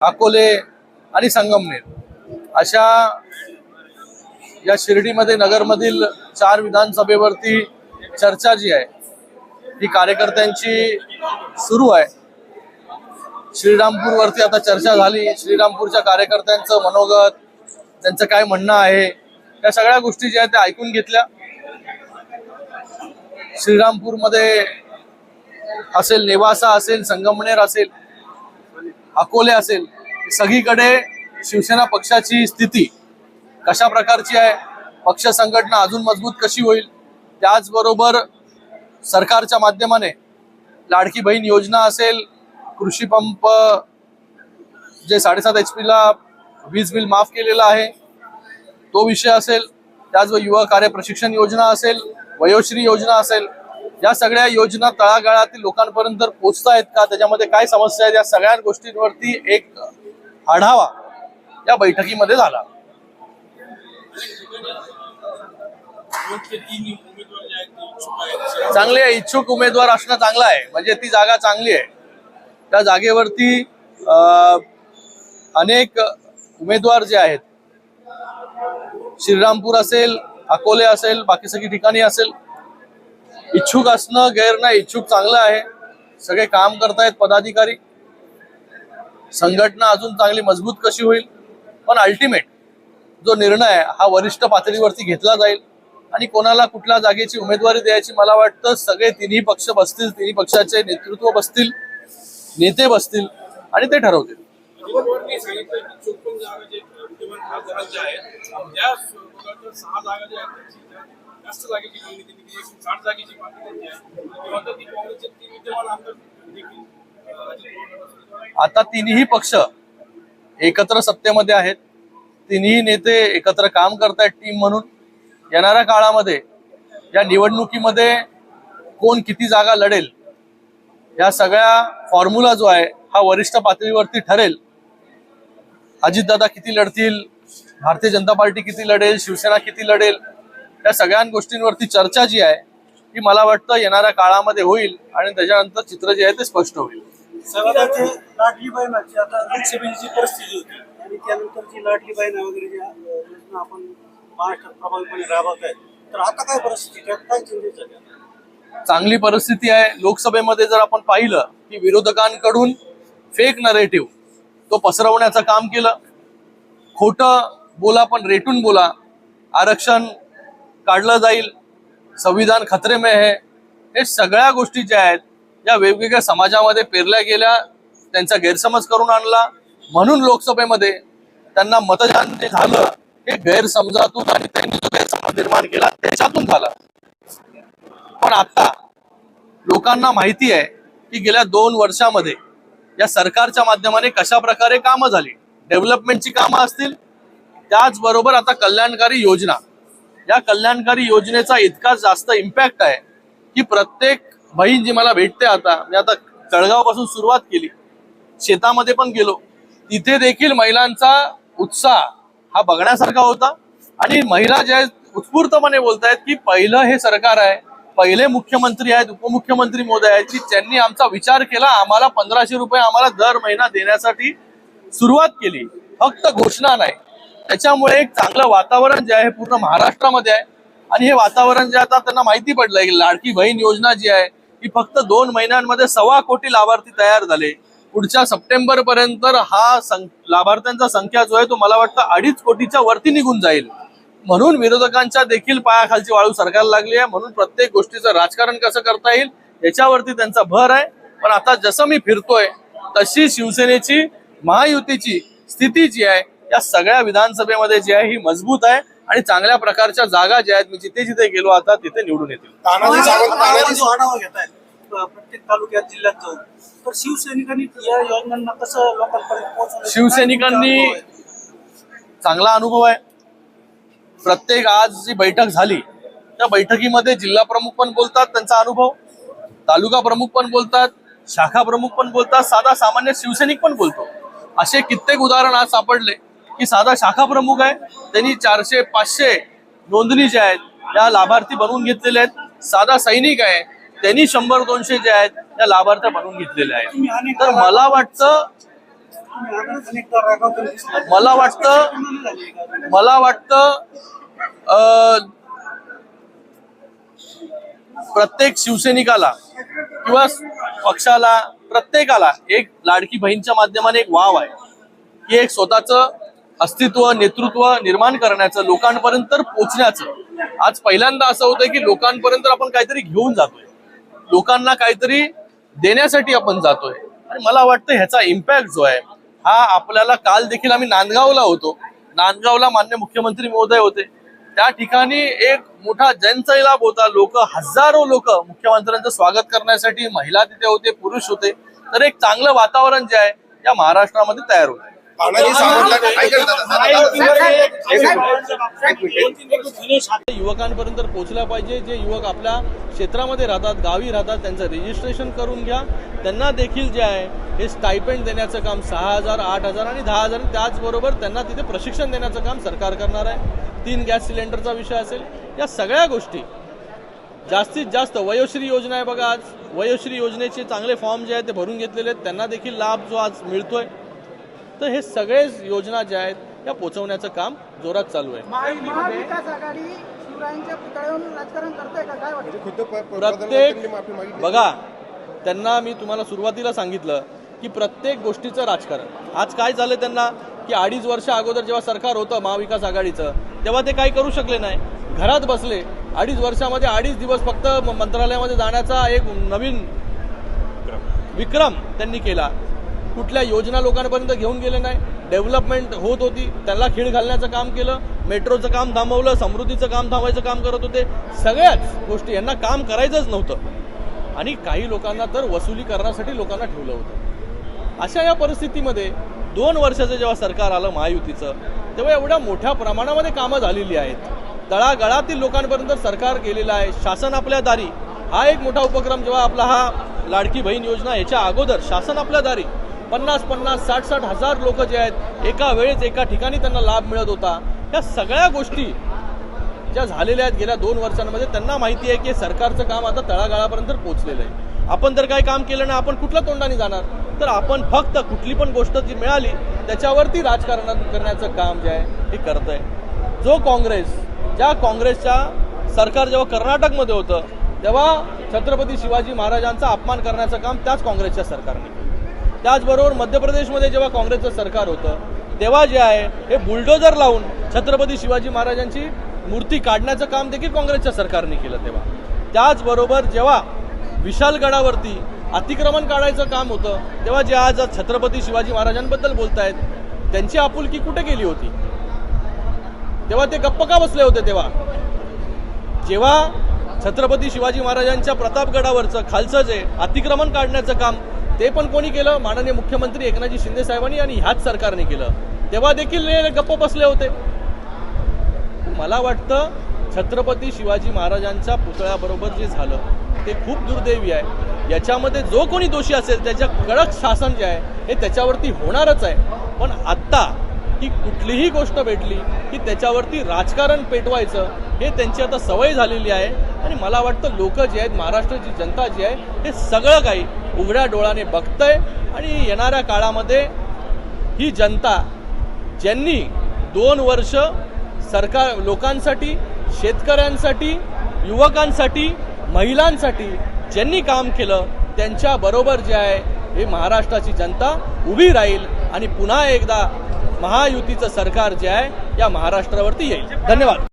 अकोले आणि संगमनेर अशा या शिर्डीमध्ये नगरमधील चार विधानसभेवरती चर्चा जी आहे ही कार्यकर्त्यांची सुरू आहे. श्रीरामपूरवरती आता चर्चा झाली. श्रीरामपूरच्या कार्यकर्त्यांचं मनोगत त्यांचं काय म्हणणं आहे त्या सगळ्या गोष्टी ज्या आहेत त्या ऐकून घेतल्या. श्रीरामपूरमध्ये असेल नेवासा असेल संगमनेर असेल अकोले असेल सगळीकडे शिवसेना पक्षाची स्थिती कशा प्रकारची आहे पक्ष संघटना अजून मजबूत कशी होईल त्याचबरोबर सरकारच्या माध्यमाने लाडकी बहीण योजना असेल कृषी पंप जे साडेसात एच पीला वीज बिल माफ केलेलं आहे तो विषय असेल त्याचबरोबर युवा कार्य प्रशिक्षण योजना असेल वयोश्री योजना असेल या सगळ्या योजना तळागाळातील लोकांपर्यंत पोहोचत आहेत का? त्याच्यामध्ये काय समस्या आहेत? या सगळ्या गोष्टींवरती एक आढावा या बैठकीमध्ये झाला. चांगले आहे, इच्छुक उमेदवार असणं चांगलं आहे. म्हणजे ती जागा चांगली आहे. त्या जागेवरती अनेक उमेदवार जे आहेत श्रीरामपूर असेल अकोले असेल बाकी सगळी ठिकाणी असेल इच्छुक असणं गैर नाही इच्छुक चांगलं आहे. सगळे काम करतायत पदाधिकारी. संघटना अजून चांगली मजबूत कशी होईल? पण अल्टिमेट जो निर्णय आहे, हा वरिष्ठ पातळीवरती घेतला जाईल. आणि कोणाला कुठल्या जागेची उमेदवारी द्यायची मला वाटतं सगळे तिन्ही पक्ष बसतील तिन्ही पक्षाचे नेतृत्व बसतील नेते बसतील आणि ते ठरवतील. सांगितलं की चोपन्न जागा जास्त जागेची मागणी त्यांनी केली एकशे साठ जागेची मागणी त्यांची आहे. ते म्हणतात की काँग्रेसचे तीन विद्यमान आमदार देखील आता तिन्ही पक्ष एकत्र सत्तेमध्ये आहेत. तिन्ही नेते एकत्र काम करतायत टीम म्हणून. येणाऱ्या काळामध्ये या निवडणुकीमध्ये कोण किती जागा लढेल या सगळ्या फॉर्म्युला जो आहे हा वरिष्ठ पातळीवरती ठरेल. अजितदादा किती लढतील भारतीय जनता पार्टी किती लढेल शिवसेना किती लढेल या सगळ्या गोष्टींवरती चर्चा जी आहे ही मला वाटतं येणाऱ्या काळामध्ये होईल आणि त्याच्यानंतर चित्र जे आहे ते स्पष्ट होईल. सर्वांची लाडली बहिणाची आता लोकसभेची जी परिस्थिती होती. आणि त्यानंतर जी लाडली बहीण वगैरे ज्या अं, योजना आपण महाराष्ट्रात प्रभावीपणे राबवत आहेत तर आता काय परिस्थिती? काय चांगली परिस्थिती आहे. लोकसभेमध्ये जर आपण पाहिलं की विरोधकांकडून फेक नरेटिव्ह तो पसरवण्याचं काम केलं. खोटं बोला पण रेटून बोला. आरक्षण काढलं जाईल. संविधान खतरे में हे सगळ्या गोष्टी ज्या आहेत या वेगवेगळ्या समाजामध्ये पेरल्या गेल्या त्यांचा गैरसमज करून आणला. म्हणून लोकसभेमध्ये त्यांना मतदान जे झालं हे गैरसमजातून आणि त्यांनी जो गैरसमज निर्माण केला त्याच्यातून झाला. पण आता लोकांना माहिती आहे की गेल्या दोन वर्षामध्ये या सरकारच्या माध्यमाने कशा प्रकारे कामं झाली? डेव्हलपमेंटची कामं असतील. त्याचबरोबर आता कल्याणकारी योजना. या कल्याणकारी योजनेचा इतका जास्त इम्पॅक्ट आहे की प्रत्येक बहीण जी मला भेटते आता मी आता कळगावपासून सुरुवात केली शेतामध्ये पण गेलो तिथे देखील महिलांचा उत्साह हा बघण्यासारखा होता. आणि महिला ज्या आहेत, उत्स्फूर्तपणे बोलतायत की पहिलं हे सरकार आहे पहिले मुख्यमंत्री आहेत उपमुख्यमंत्री मोदी आहेत की त्यांनी आमचा विचार केला आम्हाला पंधराशे रुपये आम्हाला दर महिना देण्यासाठी सुरुवात केली. फक्त घोषणा नाही. त्याच्यामुळे एक चांगलं वातावरण जे आहे पूर्ण महाराष्ट्रामध्ये आहे. आणि हे वातावरण जे आता त्यांना माहिती पडलंय की लाडकी बहीण योजना जी आहे ही फक्त दोन महिन्यांमध्ये सव्वा कोटी लाभार्थी तयार झाले. पुढच्या सप्टेंबर पर्यंत हा सं- लाभार्थ्यांचा संख्या जो आहे तो मला वाटतं अडीच कोटीच्या वरती निघून जाईल. म्हणून विरोधकांच्या देखील पायाखालची वाळू सरकारला लागली आहे. म्हणून प्रत्येक गोष्टीचं राजकारण कसं करता येईल याच्यावरती त्यांचा भर आहे. पण आता जसं मी फिरतोय तशी शिवसेनेची महायुतीची स्थिती जी आहे या सगळ्या विधानसभेमध्ये जी आहे ही मजबूत आहे आणि चांगल्या प्रकारच्या जागा ज्या आहेत मी जिथे जिथे गेलो आता तिथे निवडून येतील. प्रत्येक तालुक्यात जिल्ह्यात जाऊन तर शिवसैनिकांनी या योजनांना कसं लोकांपर्यंत पोहोचवलं? शिवसैनिकांनी? चांगला अनुभव आहे. प्रत्येक आज जी बैठक झाली त्या बैठकीमध्ये जिल्हा प्रमुख पण बोलतात त्यांचा अनुभव. तालुका प्रमुख पण बोलतात शाखा प्रमुख पण बोलतात साधा सामान्य शिवसैनिक पण बोलतो. असे कित्येक उदाहरण आज सापडले. की साधा शाखा प्रमुख आहे त्यांनी चारशे पाचशे नोंदणी ज्या आहेत या लाभार्थी बनवून घेतलेल्या आहेत साधा सैनिक आहे त्यांनी शंभर दोनशे जे आहेत त्या लाभार्थ्या बनवून घेतलेल्या आहेत तर मला वाटतं. मला वाटतं? मला वाटतं प्रत्येक शिवसैनिकाला किंवा पक्षाला प्रत्येकाला एक लाडकी बहीणच्या माध्यमाने एक वाव आहे की एक स्वतःचं अस्तित्व नेतृत्व निर्माण करण्याचं लोकांपर्यंत पोचण्याचं. आज पहिल्यांदा असं होतंय की लोकांपर्यंत आपण काहीतरी घेऊन जातोय. लोकांना काहीतरी देण्यासाठी आपण जातोय. आणि मला वाटतं ह्याचा इम्पॅक्ट जो आहे हा आपल्याला काल देखील आम्ही नांदगावला होतो. नांदगावला मान्य मुख्यमंत्री महोदय होते. त्या ठिकाणी एक मोठा जनसैलाब होता. लोक हजारो लोक मुख्यमंत्र्यांचं स्वागत करण्यासाठी महिला तिथे होते पुरुष होते. तर एक चांगलं वातावरण जे आहे या महाराष्ट्रामध्ये तयार होत आहे. युवकांपर्यंत पोहोचल्या पाहिजे. जे युवक आपल्या क्षेत्रामध्ये राहतात गावी राहतात त्यांचं रजिस्ट्रेशन करून घ्या. त्यांना देखील जे आहे हे स्टायपेंड देण्याचं काम सहा हजार आठ हजार आणि दहा हजार. त्याचबरोबर त्यांना तिथे प्रशिक्षण देण्याचं काम सरकार करणार आहे. तीन गॅस सिलेंडरचा विषय असेल. या सगळ्या गोष्टी जास्तीत जास्त वयोश्री योजना आहे बघा आज. वयोश्री योजनेचे चांगले फॉर्म जे आहेत ते भरून घेतलेले आहेत. त्यांना देखील लाभ जो आज मिळतोय. तर हे सगळे योजना ज्या आहेत या पोचवण्याचं काम जोरात चालू आहे. काय प- प्रत्येक बघा त्यांना मी तुम्हाला सुरुवातीला सांगितलं की प्रत्येक गोष्टीचं राजकारण. आज काय झालं त्यांना? की अडीच वर्ष अगोदर जेव्हा सरकार होतं महाविकास आघाडीचं तेव्हा ते काही करू शकले नाही. घरात बसले. अडीच वर्षामध्ये अडीच दिवस फक्त म- मंत्रालयामध्ये जाण्याचा एक नवीन विक्रम त्यांनी केला. कुठल्या योजना लोकांपर्यंत घेऊन गेले नाही. डेव्हलपमेंट होत होती. त्याला खीळ घालण्याचं काम केलं. मेट्रोचं काम थांबवलं. समृद्धीचं काम थांबवायचं काम करत होते. सगळ्याच गोष्टी यांना काम करायचंच नव्हतं. आणि काही लोकांना तर वसुली करण्यासाठी लोकांना ठेवलं होतं. अशा या परिस्थितीमध्ये दोन वर्षाचं जेव्हा सरकार आलं महायुतीचं तेव्हा एवढ्या मोठ्या प्रमाणामध्ये कामं झालेली आहेत. तळागाळातील लोकांपर्यंत सरकार गेलेलं आहे. शासन आपल्या दारी. हा एक मोठा उपक्रम जेव्हा आपला हा लाडकी बहीण योजना याच्या अगोदर शासन आपल्या दारी. पन्नास पन्नास साठ साठ हजार लोक जे आहेत एका वेळेस एका ठिकाणी त्यांना लाभ मिळत होता. या सगळ्या गोष्टी ज्या झालेल्या आहेत गेल्या दोन वर्षांमध्ये त्यांना माहिती आहे की सरकारचं काम आता तळागाळापर्यंत पोहोचलेलं आहे. आपण जर काही काम केलं ना आपण कुठल्या तोंडाने जाणार? तर आपण फक्त कुठली पण गोष्ट जी मिळाली त्याच्यावरती राजकारण करण्याचं काम जे आहे हे करत आहे जो काँग्रेस ज्या काँग्रेसच्या सरकार जेव्हा कर्नाटकमध्ये होतं तेव्हा छत्रपती शिवाजी महाराजांचा अपमान करण्याचं काम त्याच काँग्रेसच्या सरकारने केलं. त्याचबरोबर मध्य प्रदेशमध्ये जेव्हा काँग्रेसचं सरकार होतं तेव्हा जे आहे हे बुलडोजर लावून छत्रपती शिवाजी महाराजांची मूर्ती काढण्याचं काम देखील काँग्रेसच्या सरकारने केलं तेव्हा. त्याचबरोबर जेव्हा विशालगडावरती अतिक्रमण काढायचं काम होतं तेव्हा जे आज छत्रपती शिवाजी महाराजांबद्दल बोलतायत त्यांची आपुलकी कुठे गेली होती? तेव्हा ते गप्प का बसले होते तेव्हा? जेव्हा छत्रपती शिवाजी महाराजांच्या प्रतापगडावरचं खालचं जे अतिक्रमण काढण्याचं काम ते पण कोणी केलं? माननीय मुख्यमंत्री एकनाथजी शिंदे साहेबांनी आणि ह्याच सरकारने केलं. तेव्हा देखील गप्प बसले होते. मला वाटतं छत्रपती शिवाजी महाराजांच्या पुतळ्याबरोबर जे झालं ते खूप दुर्दैवी आहे. याच्यामध्ये जो कोणी दोषी असेल त्याच्या कडक शासन जे आहे हे त्याच्यावरती होणारच आहे. पण आत्ता की कुठलीही गोष्ट भेटली की त्याच्यावरती राजकारण पेटवायचं हे त्यांची आता सवय झालेली आहे. आणि मला वाटतं लोक जे आहेत महाराष्ट्राची जनता जी आहे हे सगळं काही उघड्या डोळ्याने बघतंय आणि येणाऱ्या काळामध्ये ही जनता ज्यांनी दोन वर्ष सरकार लोकांसाठी शेतकऱ्यांसाठी युवकांसाठी महिलांसाठी ज्यांनी काम केलं त्यांच्या बरोबर जे आहे हे महाराष्ट्राची जनता उभी राहील आणि पुन्हा एकदा महायुतीचं सरकार जे आहे या महाराष्ट्रावरती येईल. धन्यवाद.